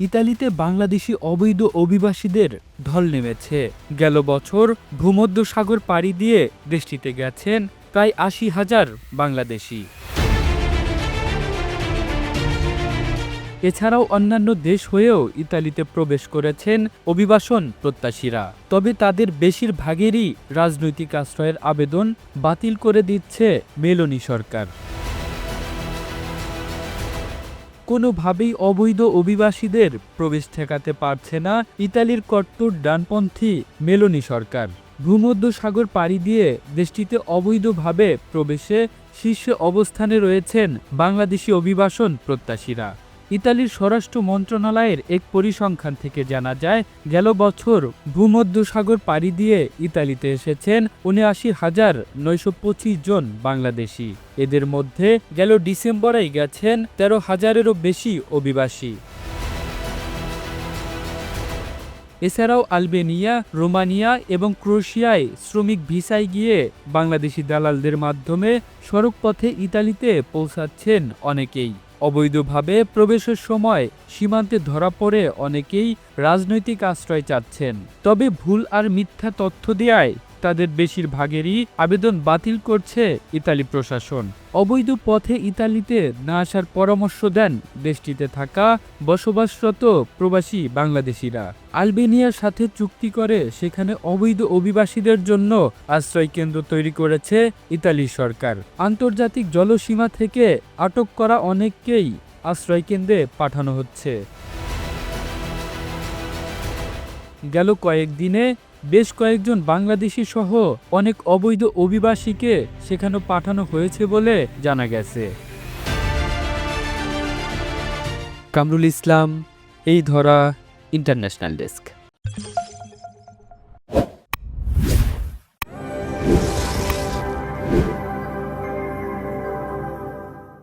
ইতালিতে বাংলাদেশি অবৈধ অভিবাসীদের ঢল নেমেছে। গেল বছর ভূমধ্য সাগর পাড়ি দিয়ে দেশটিতে গেছেন প্রায় আশি হাজার বাংলাদেশি। এছাড়াও অন্যান্য দেশ হয়েও ইতালিতে প্রবেশ করেছেন অভিবাসন প্রত্যাশীরা। তবে তাদের বেশিরভাগেরই রাজনৈতিক আশ্রয়ের আবেদন বাতিল করে দিচ্ছে মেলোনি সরকার। কোনোভাবেই অবৈধ অভিবাসীদের প্রবেশ ঠেকাতে পারছে না ইতালির কট্টর ডানপন্থী মেলোনি সরকার। ভূমধ্য সাগর পাড়ি দিয়ে দেশটিতে অবৈধভাবে প্রবেশে শীর্ষে অবস্থানে রয়েছেন বাংলাদেশি অভিবাসন প্রত্যাশীরা। ইতালির স্বরাষ্ট্র মন্ত্রণালয়ের এক পরিসংখ্যান থেকে জানা যায়, গেল বছর ভূমধ্য সাগর পাড়ি দিয়ে ইতালিতে এসেছেন উনআশি হাজার নয়শো পঁচিশ জন বাংলাদেশি। এদের মধ্যে গেল ডিসেম্বরেই গেছেন তেরো হাজারেরও বেশি অভিবাসী। এছাড়াও আলবেনিয়া, রোমানিয়া এবং ক্রোয়েশিয়ায় শ্রমিক ভিসায় গিয়ে বাংলাদেশি দালালদের মাধ্যমে সড়কপথে ইতালিতে পৌঁছাচ্ছেন অনেকেই। অবৈধভাবে প্রবেশের সময় সীমান্তে ধরা পড়ে অনেকেই রাজনৈতিক আশ্রয় চাচ্ছেন। তবে ভুল আর মিথ্যা তথ্য দেয়ায় তাদের বেশিরভাগেরই আবেদন বাতিল করছে ইতালি প্রশাসন। অবৈধ পথে ইতালিতে না আসার পরামর্শ দেন দেশটিতে থাকা বসবাসরত প্রবাসী বাংলাদেশিরা। আলবেনিয়ার সাথে চুক্তি করে সেখানে অবৈধ অভিবাসীদের জন্য আশ্রয় কেন্দ্র তৈরি করেছে ইতালি সরকার। আন্তর্জাতিক জলসীমা থেকে আটক করা অনেককেই আশ্রয় কেন্দ্রে পাঠানো হচ্ছে। গেল কয়েকদিনে বেশ কয়েকজন বাংলাদেশি সহ অনেক অবৈধ অভিবাসীকে সেখানে পাঠানো হয়েছে বলে জানা গেছে। কামরুল ইসলাম, এই ধরা, ইন্টারন্যাশনাল ডেস্ক।